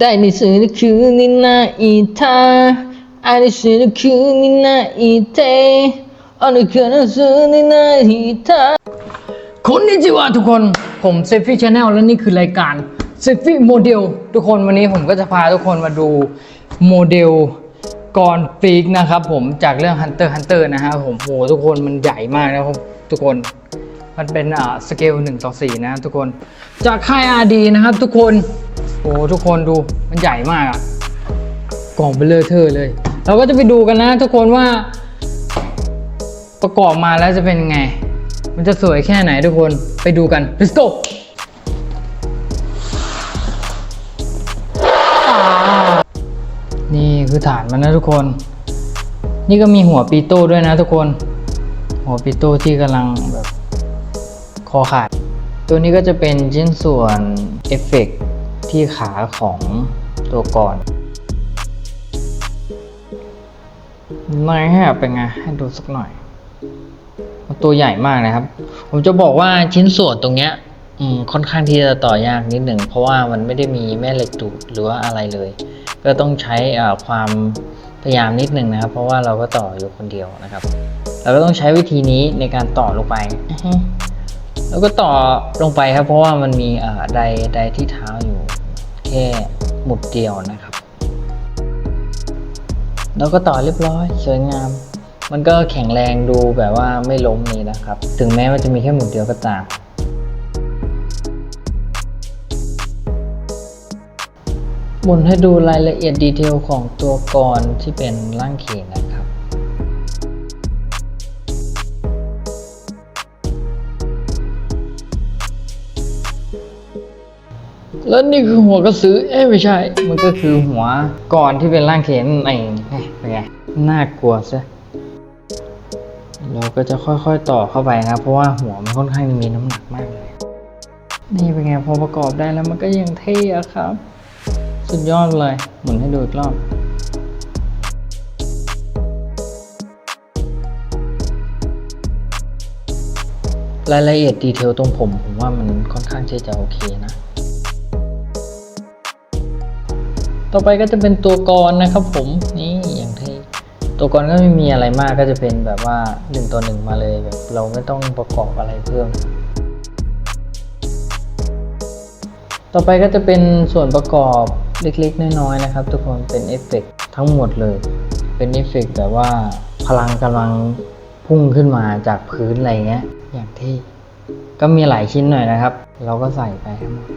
ได้ในสื่อนี่คืนนี้นท่าอ้ในสุดคืนนี้นเทอันกนสุดนี้นาท่าคนนี้จิวะทุกคนผมเซฟฟี่ชาแนลและนี่คือรายการเซฟฟี่โมเดลทุกคนวันนี้ผมก็จะพาทุกคนมาดูโมเดลก่อนปีกนะครับผมจากเรื่อง Hunter Hunter นะฮะผมโหทุกคนมันใหญ่มากนะครับทุกคนมันเป็นอ่าสเกล1ต่อ4นะทุกคน จากค่าย RD นะครับทุกคน อ้ทุกคนดูมันใหญ่มากอะกล่องเบลเลอร์เทอร์เลย เราก็จะไปดูกันนะ ทุกคนว่า ประกอบมาแล้วจะเป็นไง มันจะสวยแค่ไหนทุกคนไปดูกัน let's go นี่คือฐานมันนะทุกคน นี่ก็มีหัวปีโต้ด้วยนะทุกคน หัวปีโต้ที่กำลังแบบคอขาด ตัวนี้ก็จะเป็นชิ้นส่วนเอฟเฟกต์ ที่ขาของตัวก่อนไม่ให้เป็นไงให้ดูสักหน่อย ตัวใหญ่มากนะครับ ผมจะบอกว่าชิ้นส่วนตรงเนี้ย อืมค่อนข้างที่จะต่อยากนิดหนึ่งเพราะว่ามันไม่ได้มีแม่เหล็กดูดหรือว่าอะไรเลย ก็ต้องใช้ความพยายามนิดหนึ่งนะครับ เพราะว่าเราก็ต่ออยู่คนเดียวนะครับ เราก็ต้องใช้วิธีนี้ในการต่อลงไปแล้วก็ต่อลงไปครับ เพราะว่ามันมีไดไดที่เท้าอยู่ ค่หมุดเดียวนะครับ แล้วก็ต่อเรียบร้อยสวยงาม มันก็แข็งแรงดูแบบว่าไม่ล้มนี่นะครับ ถึงแม้ว่าจะมีแค่หมุดเดียวก็ตามหมุนให้ดูรายละเอียดดีเทลของตัวกรที่เป็นร่างเขนนะ แล้วนี่คือหัวกระสือ เอ้ยไม่ใช่ มันก็คือหัวก่อนที่เป็นร่างเขนนั่นเองเฮ้ยเป็นไง น่ากลัวซะเราก็จะค่อยๆต่อเข้าไปนะ เพราะว่าหัวมันค่อนข้างมีน้ำหนักมากเลย นี่เป็นไงพอประกอบได้แล้วมันก็ยังเท่อะครับ สุดยอดเลย หมุนให้ดูอีกรอบรายละเอียดดีเทลตรงผม ผมว่ามันค่อนข้างที่จะโอเคนะ ต่อไปก็จะเป็นตัวกรนะครับผมนี่อย่างที่ตัวกรก็ไม่มีอะไรมากก็จะเป็นแบบว่า1ต่อ1มาเลยแบบเราไม่ต้องประกอบอะไรเพิ่ม ต่อไปก็จะเป็นส่วนประกอบเล็กๆ น้อยๆนะครับ ทุกคนเป็นเอฟเฟกต์ทั้งหมดเลย เป็นเอฟเฟกต์แบบว่าพลังกำลังพุ่งขึ้นมาจากพื้นอะไรเงี้ยอย่างที่ก็มีหลายชิ้นหน่อยนะครับ เราก็ใส่ไปทั้งหมด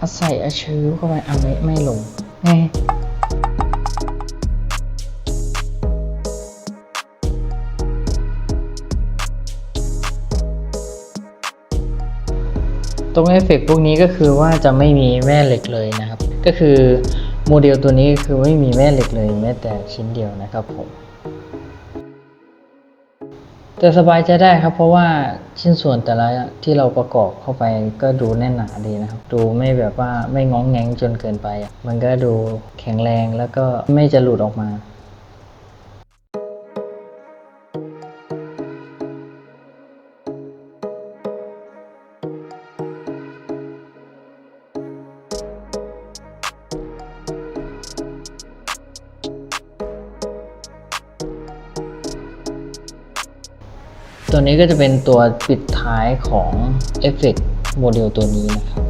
เอาใส่อาชื้อเข้าไปเอาไม่ไม่ลงแน่ตรงเอฟเฟกต์พวกนี้ก็คือว่าจะไม่มีแม่เหล็กเลยนะครับ ก็คือโมเดลตัวนี้คือไม่มีแม่เหล็กเลยแม้แต่ชิ้นเดียวนะครับผม แต่สบายใจได้ครับ เพราะว่าชิ้นส่วนแต่ละที่เราประกอบเข้าไปก็ดูแน่นหนาดีนะครับ ดูไม่แบบว่าไม่ง้องแงงจนเกินไป มันก็ดูแข็งแรงแล้วก็ไม่จะหลุดออกมา ตัวนี้ก็จะเป็นตัวปิดท้ายของเอฟเฟกต์โมเดลตัวนี้นะครับ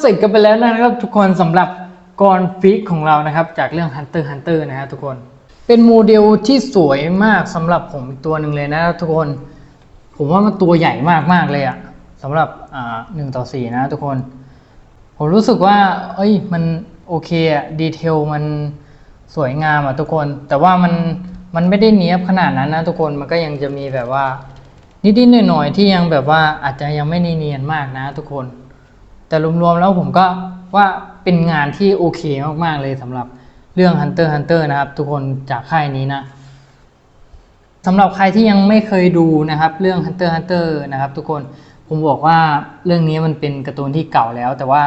เสร็จกันไปแล้วนะครับทุกคนสำหรับกรฟิกของเรานะครับ จากเรื่อง Hunter Hunter นะครับทุกคน เป็นโมเดลที่สวยมากสำหรับผมตัวหนึ่งเลยนะทุกคน ผมว่ามันตัวใหญ่มากมากเลยอะสำหรับหนึ่งต่อสี่นะทุกคน ผมรู้สึกว่า เอ้ยมันโอเคอะดีเทลมันสวยงามอะทุกคน แต่ว่ามันมันไม่ได้เนี้ยบขนาดนั้นนะทุกคนมันก็ยังจะมีแบบว่านิดๆหน่อยๆที่ยังแบบว่าอาจจะยังไม่เนียนมากนะทุกคน แต่รวมๆแล้วผมก็ว่าเป็นงานที่โอเคมากๆเลยสำหรับเรื่อง Hunter Hunter นะครับ ทุกคนจากค่ายนี้นะสำหรับใครที่ยังไม่เคยดูนะครับ เรื่อง Hunter Hunter นะครับ ทุกคนผมบอกว่าเรื่องนี้มันเป็นการ์ตูนที่เก่าแล้ว แต่ว่า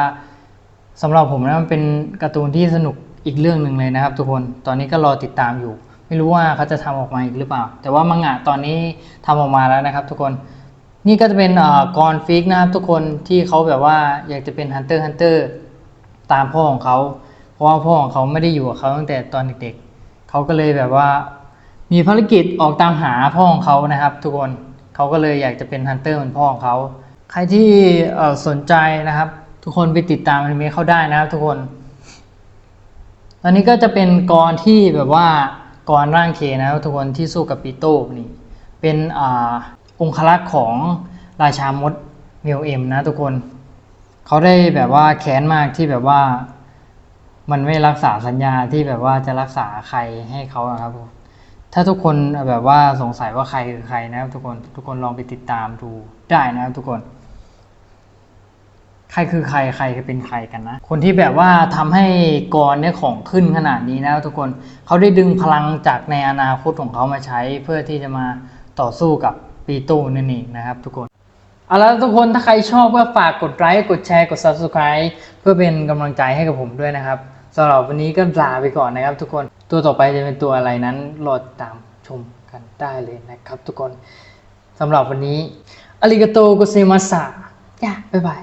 สำหรับผมนะมันเป็นการ์ตูนที่สนุกอีกเรื่องหนึ่งเลยนะครับ ทุกคนตอนนี้ก็รอติดตามอยู่ ไม่รู้ว่าเขาจะทำออกมาอีกหรือเปล่า แต่ว่ามังงะตอนนี้ทำออกมาแล้วนะครับ ทุกคน นี่ก็จะเป็นเอ่อกรฟิกนะครับทุกคนที่เขาแบบว่าอยากจะเป็น Hunter x Hunter ตามพ่อของเขาเพราะว่าพ่อของเขาไม่ได้อยู่กับเขาตั้งแต่ตอนเด็กๆเขาก็เลยแบบว่า มีภารกิจออกตามหาพ่อของเขานะครับ ทุกคนเขาก็เลยอยากจะเป็นฮันเตอร์เหมือนพ่อของเขาใครที่สนใจนะครับ ทุกคนไปติดตามอนิเมะเขาได้นะครับ ทุกคนตอนนี้ก็จะเป็นกรที่แบบว่ากรร่างเคนะครับทุกคนที่สู้กับปีโต้นี่เป็นอ่า องครักษ์ของราชามดเมลเอ็มนะทุกคน เขาได้แบบว่าแค้นมากที่แบบว่า มันไม่รักษาสัญญาที่แบบว่าจะรักษาใครให้เขาครับถ้าทุกคนแบบว่าสงสัยว่าใครคือใครนะครับทุกคนทุกคนลองไปติดตามดูได้นะครับทุกคน ใครคือใครใครเป็นใครกันนะ คนที่แบบว่าทำให้กรเนี่ยของขึ้นขนาดนี้นะทุกคนเขาได้ดึงพลังจากในอนาคตของเขามาใช้เพื่อที่จะมาต่อสู้กับ ปีโต้นั่นเองนะครับทุกคนเอาละทุกคนถ้าใครชอบก็ฝากกดไลค์กดแชร์กด subscribe เพื่อเป็นกำลังใจให้กับผมด้วยนะครับสำหรับวันนี้ก็ลาไปก่อนนะครับ ทุกคนตัวต่อไปจะเป็นตัวอะไรนั้นรอติดตามชมกันได้เลยนะครับ ทุกคนสำหรับวันนี้อาริกาโตโกเซมาสะจ้าบ๊ายบาย